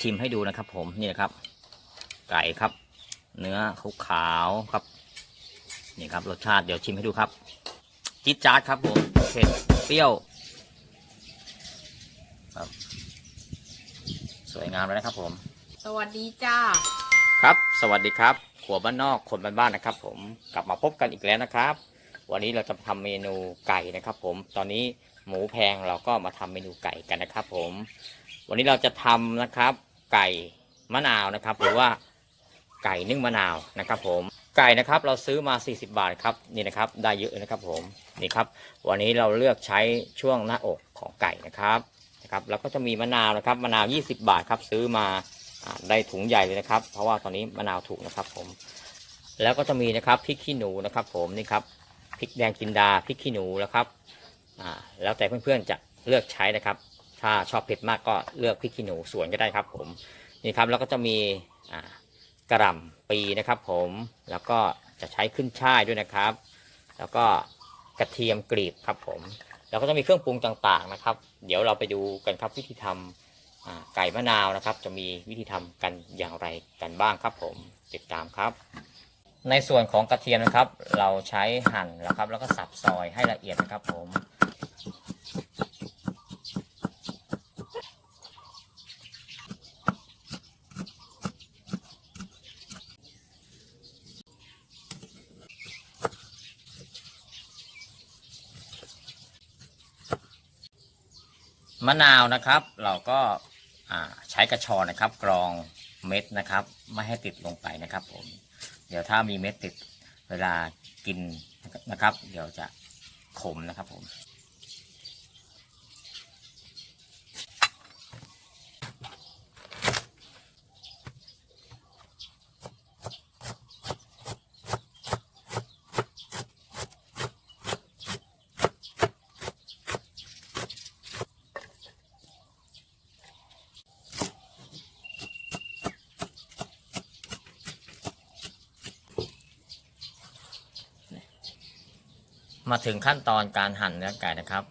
ชิมให้ดูนะครับ ผมนี่นะครับ ไก่ครับ เนื้อขาวๆครับนี่ครับรสชาติเดี๋ยวชิมให้ดูครับจี๊ดจ๊าดครับผมเผ็ดเปรี้ยวครับ สวยงามเลยนะครับ ผม สวัสดีจ้าครับ สวัสดีครับขัวบ้านนอกคนบ้านๆนะครับ ผมกลับมาพบกันอีกแล้วนะครับ วันนี้เราจะทำเมนูไก่นะครับ ผมตอนนี้หมูแพงเราก็มาทำเมนูไก่กันนะครับ ผม วันนี้เราจะทำนะครับ ไก่มะนาวนะครับ หรือว่าไก่นึ่งมะนาวนะครับ ผมไก่นะครับเราซื้อมา 40 บาทครับนี่นะครับได้เยอะนะครับผมนี่ครับ วันนี้เราเลือกใช้ช่วงหน้าอกของไก่นะครับนะครับแล้วก็จะมีมะนาวนะครับมะนาว 20 บาทครับซื้อมาได้ถุงใหญ่เลยนะครับ เพราะว่าตอนนี้มะนาวถูกนะครับผม แล้วก็จะมีนะครับพริกขี้หนูนะครับ ผมนี่ครับพริกแดงจินดาพริกขี้หนูนะครับอ่าแล้วแต่เพื่อนๆจะเลือกใช้นะครับ ถ้าชอบเผ็ดมากก็เลือกพริกขี้หนูสวนก็ได้ครับ ผมนี่ครับแล้วก็จะมีกระหล่ำปีนะครับ ผมแล้วก็จะใช้ขึ้นช่ายด้วยนะครับ แล้วก็กระเทียมกรีบครับ ผม แล้วก็จะมีเครื่องปรุงต่างๆนะครับ เดี๋ยวเราไปดูกันครับวิธีทำไก่มะนาวนะครับ จะมีวิธีทำกันอย่างไรกันบ้างครับ ผมติดตามครับ ในส่วนของกระเทียมนะครับ เราใช้หั่นแล้วครับ แล้วก็สับซอยให้ละเอียดนะครับ ผม มะนาวนะครับ เราก็ใช้กระชอนนะครับ กรองเม็ดนะครับ ไม่ให้ติดลงไปนะครับผม เดี๋ยวถ้ามีเม็ดติดเวลากินนะครับ เดี๋ยวจะขมนะครับผม มาถึงขั้นตอนการหั่นเนื้อไก่นะครับ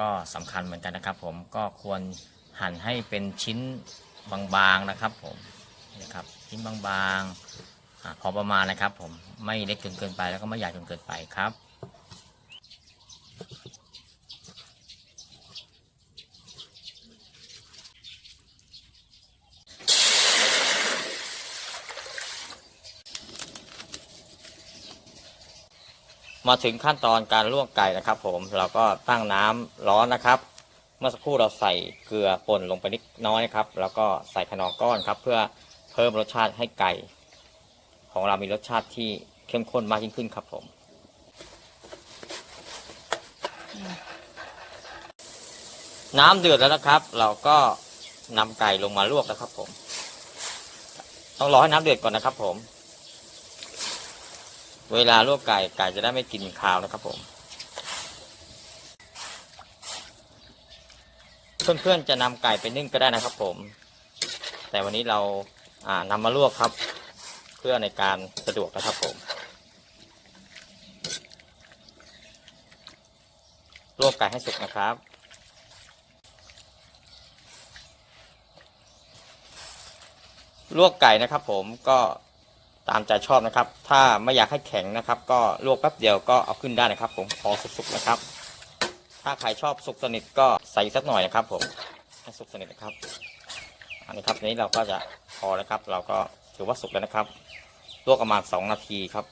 ก็สำคัญเหมือนกันนะครับ ผมก็ควรหั่นให้เป็นชิ้นบางๆนะครับ ผมนะครับชิ้นบางๆอพอประมาณนะครับ ผมไม่เล็กจนเกินไปแล้วก็ไม่ใหญ่จนเกินไปครับ มาถึงขั้นตอนการลวกไก่นะครับ ผมเราก็ตั้งน้ำร้อนนะครับ เมื่อสักครู่เราใส่เกลือป่นลงไปนิดน้อยครับ แล้วก็ใส่ขนอก้อนครับ เพื่อเพิ่มรสชาติให้ไก่ ของเรามีรสชาติที่เข้มข้นมากยิ่งขึ้นครับผมน้ำเดือดแล้วนะครับ เราก็นำไก่ลงมาลวกนะครับผม ต้องรอให้น้ำเดือดก่อนนะครับผม เวลาลวกไก่ไก่จะได้ไม่กินคาวนะครับผม เพื่อนๆจะนำไก่ไปนึ่งก็ได้นะครับผม แต่วันนี้เราอ่านำมาลวกครับ เพื่อในการสะดวกนะครับผม ลวกไก่ให้สุกนะครับลวกไก่นะครับผมก็ ตามใจชอบนะครับ ถ้าไม่อยากให้แข็งนะครับ ก็ลวกแป๊บเดียวก็เอาขึ้นได้นะครับ ผมพอสุกๆนะครับ ถ้าใครชอบสุกสนิทก็ใส่สักหน่อยนะครับ ผมให้สุกสนิทนะครับ อันนี้ครับนี้เราก็จะพอแล้วครับ เราก็ถือว่าสุกแล้วนะครับลวกประมาณสองนาทีครับ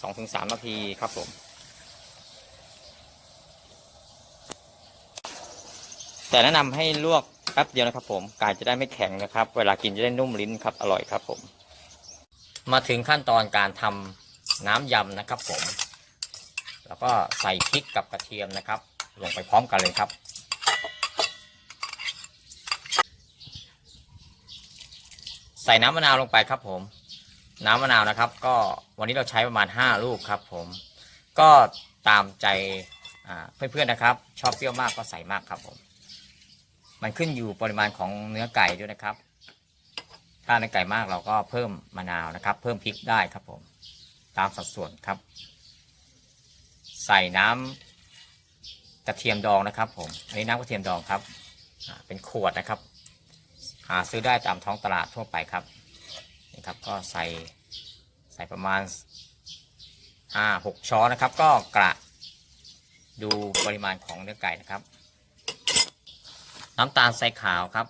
สองถึงสามนาทีครับผมแต่แนะนำให้ลวกแป๊บเดียวนะครับผมไก่จะได้ไม่แข็งนะครับ เวลากินจะได้นุ่มลิ้นครับ อร่อยครับผม มาถึงขั้นตอนการทำน้ำยำนะครับผม แล้วก็ใส่พริกกับกระเทียมนะครับ ลงไปพร้อมกันเลยครับ ใส่น้ำมะนาวลงไปครับผม น้ำมะนาวนะครับ ก็วันนี้เราใช้ประมาณ 5 ลูกครับผม ก็ตามใจเพื่อนๆนะครับ ชอบเปรี้ยวมากก็ใส่มากครับผม มันขึ้นอยู่ปริมาณของเนื้อไก่ด้วยนะครับ ถ้าเนื้อไก่มากเราก็เพิ่มมะนาวนะครับ เพิ่มพริกได้ครับผม ตามสัดส่วนครับ ใส่น้ำกระเทียมดองนะครับ ผมอันนี้น้ำกระเทียมดองครับเป็นขวดนะครับ หาซื้อได้ตามท้องตลาดทั่วไปครับนี่ครับ ก็ใส่ใส่ประมาณห้าหกช้อนนะครับ ก็กระดูปริมาณของเนื้อไก่นะครับ น้ำตาลใส่ขาวครับ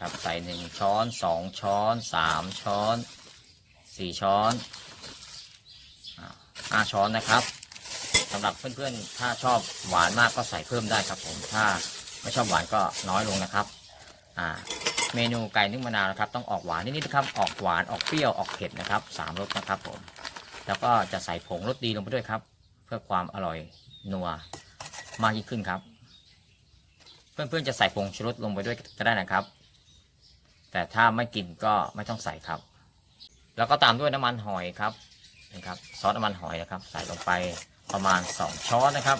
ครับใส่หนึ่งช้อนสองช้อนสามช้อนสี่ช้อนห้าช้อนนะครับสำหรับเพื่อนๆ ถ้าชอบหวานมากก็ใส่เพิ่มได้ครับผมถ้าไม่ชอบหวานก็น้อยลงนะครับอ่าเมนูไก่นึ่งมะนาวนะครับ ต้องออกหวานนิดๆนะครับออกหวานออกเปรี้ยวออกเผ็ดนะครับสามรสนะครับผมแล้วก็จะใส่ผงรสดีลงไปด้วยครับ เพื่อความอร่อยนัวมากยิ่งขึ้นครับ เพื่อนๆจะใส่ผงชูรสลงไปด้วยก็ได้นะครับ แต่ถ้าไม่กินก็ไม่ต้องใส่ครับ แล้วก็ตามด้วยน้ำมันหอยครับนะครับซอสน้ำมันหอยนะครับ ใส่ลงไปประมาณ 2 ช้อนนะครับ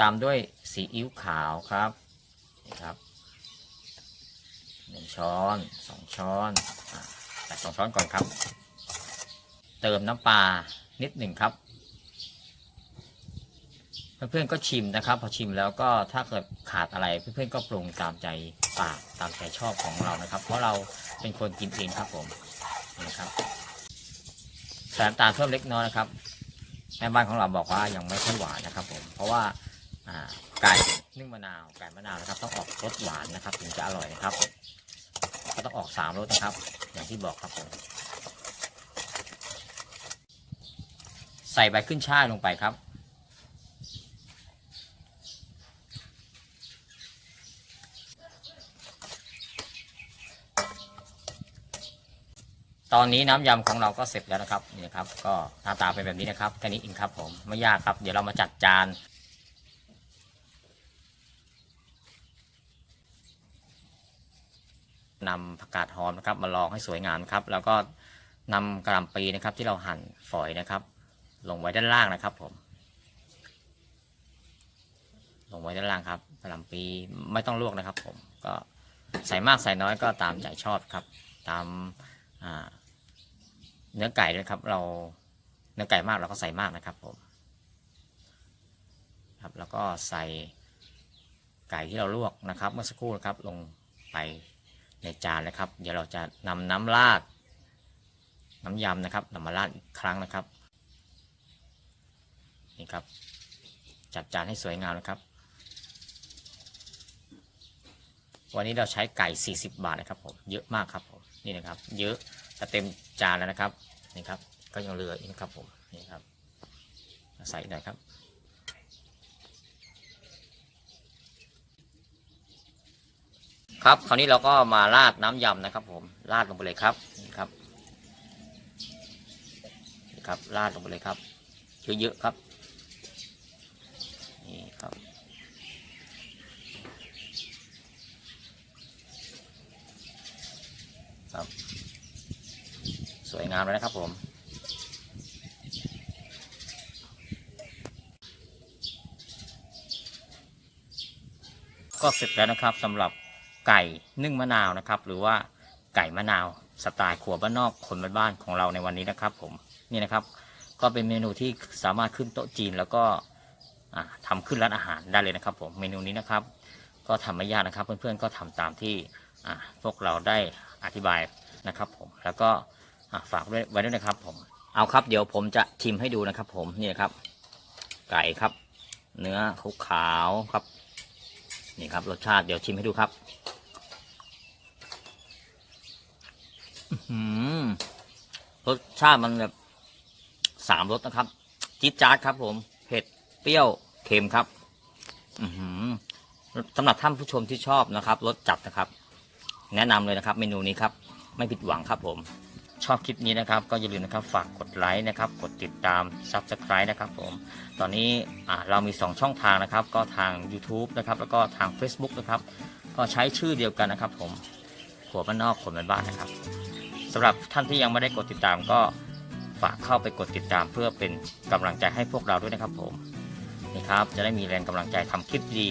ตามด้วยซีอิ๊วขาวครับนี่ครับหนึ่งช้อนสองช้อนอะใส่สองช้อนก่อนครับ เติมน้ำปลานิดหนึ่งครับ เพื่อนๆก็ชิมนะครับ พอชิมแล้วก็ถ้าเกิดขาดอะไรเพื่อนๆก็ปรุงตามใจปากตามใจชอบของเรานะครับ เพราะเราเป็นคนกินเองครับผมนะครับใส่น้ำตาลเพิ่มเล็กน้อยนะครับแม่บ้านของเราบอกว่ายังไม่ค่อยหวานนะครับ ผม เพราะว่าอ่าไก่นึ่งมะนาวไก่มะนาวนะครับ ต้องออกรสหวานนะครับถึงจะอร่อยนะครับก็ต้องออกสามรสนะครับ อย่างที่บอกครับผมใส่ใบขึ้นช่ายลงไปครับ ตอนนี้น้ำยำของเราก็เสร็จแล้วนะครับนี่นะครับ ก็หน้าตาเป็นแบบนี้นะครับแค่นี้เองครับผมไม่ยากครับ เดี๋ยวเรามาจัดจานนำผักกาดหอมนะครับ มาลองให้สวยงามครับ แล้วก็นำกระหล่ำปีนะครับ ที่เราหั่นฝอยนะครับ ลงไว้ด้านล่างนะครับ ผม ลงไว้ด้านล่างครับกระหล่ำปีไม่ต้องลวกนะครับ ผมก็ใส่มากใส่น้อยก็ตามใจชอบครับ ตามอ่า เนื้อไก่ด้วยครับ เราเนื้อไก่มากเราก็ใส่มากนะครับผมครับแล้วก็ใส่ไก่ที่เราลวกนะครับ เมื่อสักครู่นะครับลงไปในจานนะครับ เดี๋ยวเราจะนำน้ำราด น้ำยำนะครับนำมาราดอีกครั้งนะครับนี่ครับ จัดจานให้สวยงามนะครับ วันนี้เราใช้ไก่ 40 บาทนะครับผมเยอะมากครับผมนี่นะครับ เยอะ จะเต็มจานแล้วนะครับนี่ครับก็ยังเหลืออีกนะครับผมนี่ครับใส่หน่อยครับครับคราวนี้เราก็มาราดน้ำยำนะครับ ผมราดลงไปเลยครับนี่ครับนี่ครับราดลงไปเลยครับเยอะๆครับนี่ครับ ครับ สวยงามเลยนะครับผม ก็เสร็จแล้วนะครับสำหรับไก่นึ่งมะนาวนะครับ หรือว่าไก่มะนาวสไตล์ขัวบ้านนอกคนบ้านๆของเราในวันนี้นะครับผมนี่นะครับ ก็เป็นเมนูที่สามารถขึ้นโต๊ะจีนแล้วก็อ่าทำขึ้นร้านอาหารได้เลยนะครับ ผมเมนูนี้นะครับ ก็ทำไม่ยากนะครับ เพื่อนๆก็ทำตามที่พวกเราได้อธิบายนะครับ ผมแล้วก็ ฝากไว้ด้วยนะครับ ผม เอาครับ เดี๋ยวผมจะชิมให้ดูนะครับ ผมนี่ครับ ไก่ครับ เนื้อขาวครับ นี่ครับ รสชาติเดี๋ยวชิมให้ดูครับอืรสชาติมันแบบสามรสนะครับจี๊ดจ๊าดครับ ผมเผ็ดเปรี้ยวเค็มครับอือหือสำหรับท่านผู้ชมที่ชอบนะครับรสจัดนะครับ แนะนำเลยนะครับ เมนูนี้ครับ ไม่ผิดหวังครับผม อบคลิปนี้นะครับ ก็อย่าลืมนะครับฝากกดไลค์นะครับ กดติดตาม Subscribe นะครับผม ตอนนี้เรามี 2 ช่องทางนะครับ ก็ทาง YouTube นะครับ แล้วก็ทาง Facebook นะครับ ก็ใช้ชื่อเดียวกันนะครับผมหัวบ้านนอกคนบ้านบ้านนะครับสำหรับท่านที่ยังไม่ได้กดติดตามก็ฝากเข้าไปกดติดตามเพื่อเป็นกำลังใจให้พวกเราด้วยนะครับผมนี่ครับจะได้มีแรงกำลังใจทำคลิปดี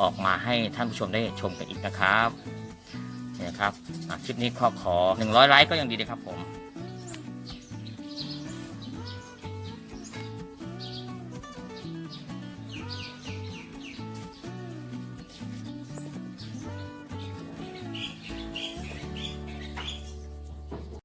ออกมาให้ท่านผู้ชมได้ชมกันอีกนะครับ นะครับคลิปนี้ขอขอ 100 ไลค์ก็ยังดีเลยครับผม